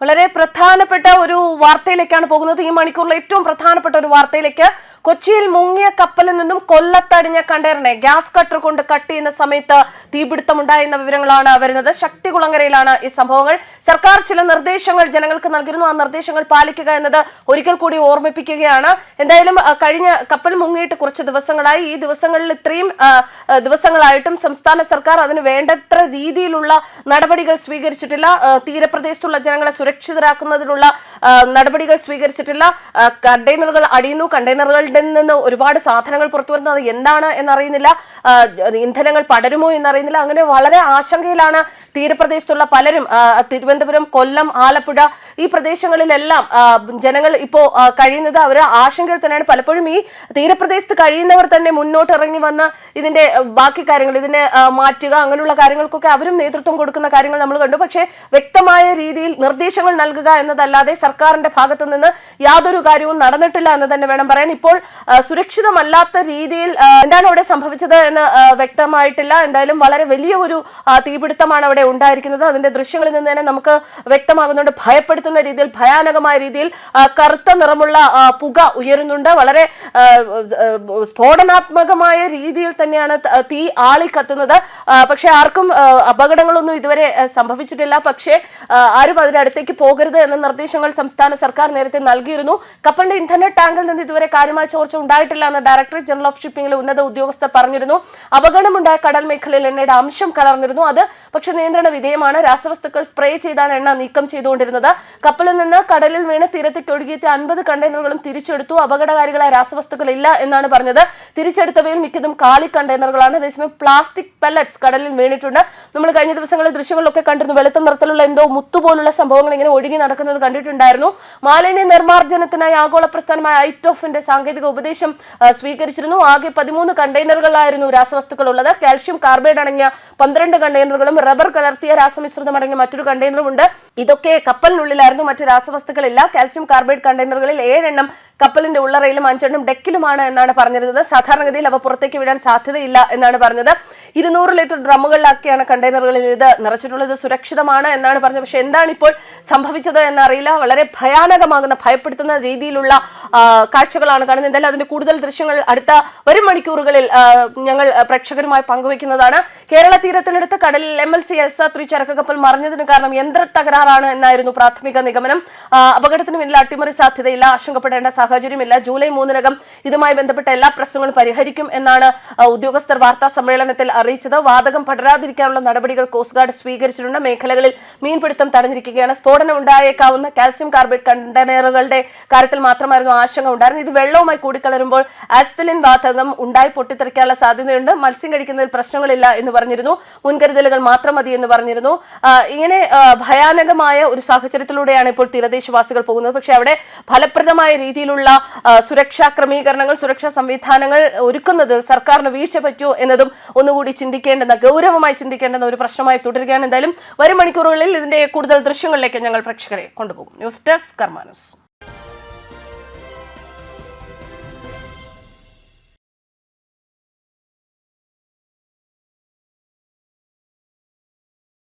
വളരെ പ്രധാനപ്പെട്ട ഒരു വാർത്തയിലേക്കാണ് പോകുന്നത്. ഈ മണിക്കൂറിലെ ഏറ്റവും പ്രധാനപ്പെട്ട ഒരു വാർത്തയിലേക്ക് കൊച്ചിയിൽ മുങ്ങിയ കപ്പലിൽ നിന്നും കൊല്ലത്തടിഞ്ഞ കണ്ടെയ്നറിനെ ഗ്യാസ് കട്ടർ കൊണ്ട് കട്ട് ചെയ്യുന്ന സമയത്ത് തീപിടുത്തമുണ്ടായെന്ന വിവരങ്ങളാണ് വരുന്നത്. ശക്തികുളങ്ങരയിലാണ് ഈ സംഭവങ്ങൾ. സർക്കാർ ചില നിർദ്ദേശങ്ങൾ ജനങ്ങൾക്ക് നൽകിയിരുന്നു. ആ നിർദ്ദേശങ്ങൾ പാലിക്കുക എന്നത് ഒരിക്കൽ കൂടി ഓർമ്മിപ്പിക്കുകയാണ്. എന്തായാലും കഴിഞ്ഞ കപ്പൽ മുങ്ങിയിട്ട് കുറച്ച് ദിവസങ്ങളായി. ഈ ദിവസങ്ങളിൽ ഇത്രയും ദിവസങ്ങളായിട്ടും സംസ്ഥാന സർക്കാർ അതിന് വേണ്ടത്ര രീതിയിലുള്ള നടപടികൾ സ്വീകരിച്ചിട്ടില്ല. തീരപ്രദേശത്തുള്ള ജനങ്ങളെ സുരക്ഷിതരാക്കുന്നതിനുള്ള നടപടികൾ സ്വീകരിച്ചിട്ടില്ല. കണ്ടെയ്നറുകൾ അടിയുന്നു. കണ്ടെയ്നറുകളുടെ നിന്ന് ഒരുപാട് സാധനങ്ങൾ പുറത്തു വരുന്നത് അത് എന്താണ് എന്നറിയുന്നില്ല. ഇന്ധനങ്ങൾ പടരുമോ എന്നറിയുന്നില്ല. അങ്ങനെ വളരെ ആശങ്കയിലാണ് തീരപ്രദേശത്തുള്ള പലരും തിരുവനന്തപുരം കൊല്ലം ആലപ്പുഴ ഈ പ്രദേശങ്ങളിലെല്ലാം ജനങ്ങൾ ഇപ്പോ കഴിയുന്നത് അവർ ആശങ്കയിൽ തന്നെയാണ്. പലപ്പോഴും ഈ തീരപ്രദേശത്ത് കഴിയുന്നവർ തന്നെ മുന്നോട്ട് ഇറങ്ങി വന്ന് ഇതിന്റെ ബാക്കി കാര്യങ്ങൾ ഇതിനെ മാറ്റുക അങ്ങനെയുള്ള കാര്യങ്ങൾക്കൊക്കെ അവരും നേതൃത്വം കൊടുക്കുന്ന കാര്യങ്ങൾ നമ്മൾ കണ്ടു. പക്ഷേ വ്യക്തമായ രീതിയിൽ നിർദ്ദേശങ്ങൾ നൽകുക എന്നതല്ലാതെ സർക്കാരിന്റെ ഭാഗത്തു നിന്ന് യാതൊരു കാര്യവും നടന്നിട്ടില്ല എന്ന് തന്നെ വേണം പറയാൻ. ഇപ്പോൾ സുരക്ഷിതമല്ലാത്ത രീതിയിൽ എന്താണ് അവിടെ സംഭവിച്ചത് എന്ന് വ്യക്തമായിട്ടില്ല. എന്തായാലും വളരെ വലിയ ഒരു തീപിടുത്തമാണ് അവിടെ ഉണ്ടായിരിക്കുന്നത്. അതിന്റെ ദൃശ്യങ്ങളിൽ നിന്ന് തന്നെ നമുക്ക് വ്യക്തമാകുന്നുണ്ട്. ഭയപ്പെടുത്തുന്ന രീതിയിൽ ഭയാനകമായ രീതിയിൽ കറുത്ത നിറമുള്ള പുക ഉയരുന്നുണ്ട്. വളരെ സ്ഫോടനാത്മകമായ രീതിയിൽ തന്നെയാണ് തീ ആളി കത്തുന്നത്. പക്ഷെ ആർക്കും അപകടങ്ങളൊന്നും ഇതുവരെ സംഭവിച്ചിട്ടില്ല. പക്ഷേ ആരും അതിനടുത്തേക്ക് പോകരുത് എന്ന നിർദ്ദേശങ്ങൾ സംസ്ഥാന സർക്കാർ നേരത്തെ നൽകിയിരുന്നു. കപ്പലിന്റെ ഇന്ധന ടാങ്കിൽ നിന്ന് ഇതുവരെ കാര്യമായ ചോർച്ച ഉണ്ടായിട്ടില്ല എന്ന് ഡയറക്ടറേറ്റ് ജനറൽ ഓഫ് ഷിപ്പിംഗിലെ ഉന്നത ഉദ്യോഗസ്ഥർ പറഞ്ഞിരുന്നു. അപകടമുണ്ടായ കടൽ മേഖലയിൽ എണ്ണയുടെ അംശം കലർന്നിരുന്നു. അത് പക്ഷേ നിയന്ത്രണ വിധേയമാണ്. രാസവസ്തുക്കൾ സ്പ്രേ ചെയ്താണ് എണ്ണ നീക്കം ചെയ്തുകൊണ്ടിരുന്നത്. കപ്പലിൽ നിന്ന് കടലിൽ വീണ് തീരത്തേക്ക് ഒഴുകിയെത്തിയ അൻപത് കണ്ടെയ്നറുകളും തിരിച്ചെടുത്തു. അപകടകാരികളായ രാസവസ്തുക്കൾ ഇല്ല എന്നാണ് പറഞ്ഞത്. തിരിച്ചെടുത്തവയിൽ മിക്കതും കാലി കണ്ടെയ്നറുകളാണ്. അതേസമയം പ്ലാസ്റ്റിക് പെല്ലറ്റ്സ് കടലിൽ വീണിട്ടുണ്ട്. നമ്മൾ കഴിഞ്ഞ ദിവസങ്ങളിൽ ദൃശ്യങ്ങളിലൊക്കെ കണ്ടിരുന്നു. വെളുത്ത നിറത്തിലുള്ള എന്തോ മുത്തുപോലുള്ള സംഭവങ്ങൾ ഇങ്ങനെ ഒഴുകി നടക്കുന്നത് കണ്ടിട്ടുണ്ടായിരുന്നു. മാലിന്യ നിർമ്മാർജനത്തിനായി ആഗോള പ്രസ്ഥാനമായ ഐറ്റോഫിന്റെ സാങ്കേതിക ഉപദേശം സ്വീകരിച്ചിരുന്നു. ആകെ പതിമൂന്ന് കണ്ടെയ്നറുകളായിരുന്നു രാസവസ്തുക്കൾ ഉള്ളത്. കാൽഷ്യം കാർബൈഡ് അടങ്ങിയ പന്ത്രണ്ട് കണ്ടെയ്നറുകളും റബ്ബർ കലർത്തിയ രാസമിശ്രിതം അടങ്ങിയ മറ്റൊരു കണ്ടെയ്നറും ഉണ്ട്. ഇതൊക്കെ കപ്പലിനുള്ളിലായിരുന്നു. മറ്റു രാസവസ്തുക്കളില്ല. കാൽസ്യം കാർബൈഡ് കണ്ടെയ്നറുകളിൽ ഏഴെണ്ണം കപ്പലിന്റെ ഉള്ളറയിലും അഞ്ചെണ്ണം ഡെക്കിലുമാണ് എന്നാണ് പറഞ്ഞിരുന്നത്. സാധാരണഗതിയിൽ അവ പുറത്തേക്ക് വിടാൻ സാധ്യതയില്ല എന്നാണ് പറഞ്ഞത്. ഇരുന്നൂറ് ലിറ്റർ ഡ്രമ്മുകളിലാക്കിയാണ് കണ്ടെയ്നറുകളിൽ ഇത് നിറച്ചിട്ടുള്ളത്. സുരക്ഷിതമാണ് എന്നാണ് പറഞ്ഞത്. പക്ഷെ എന്താണ് ഇപ്പോൾ സംഭവിച്ചത് എന്നറിയില്ല. വളരെ ഭയാനകമാകുന്ന ഭയപ്പെടുത്തുന്ന രീതിയിലുള്ള കാഴ്ചകളാണ് കാണുന്നത്. എന്തായാലും അതിന്റെ കൂടുതൽ ദൃശ്യങ്ങൾ അടുത്ത വരും മണിക്കൂറുകളിൽ ഞങ്ങൾ പ്രേക്ഷകരുമായി പങ്കുവയ്ക്കുന്നതാണ്. കേരള തീരത്തിനടുത്ത് കടലിൽ M L C S R three ചരക്ക് കപ്പൽ മറിഞ്ഞതിന് കാരണം യന്ത്ര തകരാറാണ് എന്നായിരുന്നു പ്രാഥമിക നിഗമനം. അപകടത്തിന് പിന്നിൽ അട്ടിമറി സാധ്യതയില്ല ആശങ്കപ്പെടേണ്ട സാഹചര്യമില്ല. ജൂലൈ മൂന്നിനകം ഇതുമായി ബന്ധപ്പെട്ട എല്ലാ പ്രശ്നങ്ങളും പരിഹരിക്കും എന്നാണ് ഉദ്യോഗസ്ഥർ വാർത്താ സമ്മേളനത്തിൽ അറിയിച്ചത്. വാതകം പടരാതിരിക്കാനുള്ള നടപടികൾ കോസ്റ്റ് ഗാർഡ് സ്വീകരിച്ചിട്ടുണ്ട്. മേഖലകളിൽ മീൻപിടുത്തം തടഞ്ഞിരിക്കുകയാണ്. സ്ഫോടനം ഉണ്ടായേക്കാവുന്ന കാൽസ്യം കാർബൈഡ് കണ്ടെയ്നറുകളുടെ കാര്യത്തിൽ മാത്രമായിരുന്നു ആശങ്ക ഉണ്ടായിരുന്നത്. ഇത് വെള്ളവുമായി കൂടിക്കലരുമ്പോൾ ആസ്തലിൻ വാതകം ഉണ്ടായി പൊട്ടിത്തെറിക്കാനുള്ള സാധ്യതയുണ്ട്. മത്സ്യം കഴിക്കുന്നതിൽ പ്രശ്നങ്ങളില്ല എന്ന് പറഞ്ഞിരുന്നു. മുൻകരുതലുകൾ മാത്രം മതി എന്ന് പറഞ്ഞിരുന്നു. ഇങ്ങനെ ഭയാനകമായ ഒരു സാഹചര്യത്തിലൂടെയാണ് ഇപ്പോൾ തീരദേശവാസികൾ പോകുന്നത്. പക്ഷെ അവിടെ ഫലപ്രദമായ രീതിയിലുള്ള സുരക്ഷാ ക്രമീകരണങ്ങൾ സുരക്ഷാ സംവിധാനങ്ങൾ ഒരുക്കുന്നതിൽ സർക്കാരിന് വീഴ്ച പറ്റുമോ എന്നതും ഒന്നുകൂടി ചിന്തിക്കേണ്ടുന്ന ഗൗരവമായി ചിന്തിക്കേണ്ടുന്ന ഒരു പ്രശ്നമായി തുടരുകയാണ്. എന്തായാലും വരും മണിക്കൂറുകളിൽ ഇതിന്റെ കൂടുതൽ ദൃശ്യങ്ങളിലേക്ക് ഞങ്ങൾ പ്രേക്ഷകരെ കൊണ്ടുപോകും. News desk കർമാനസ്.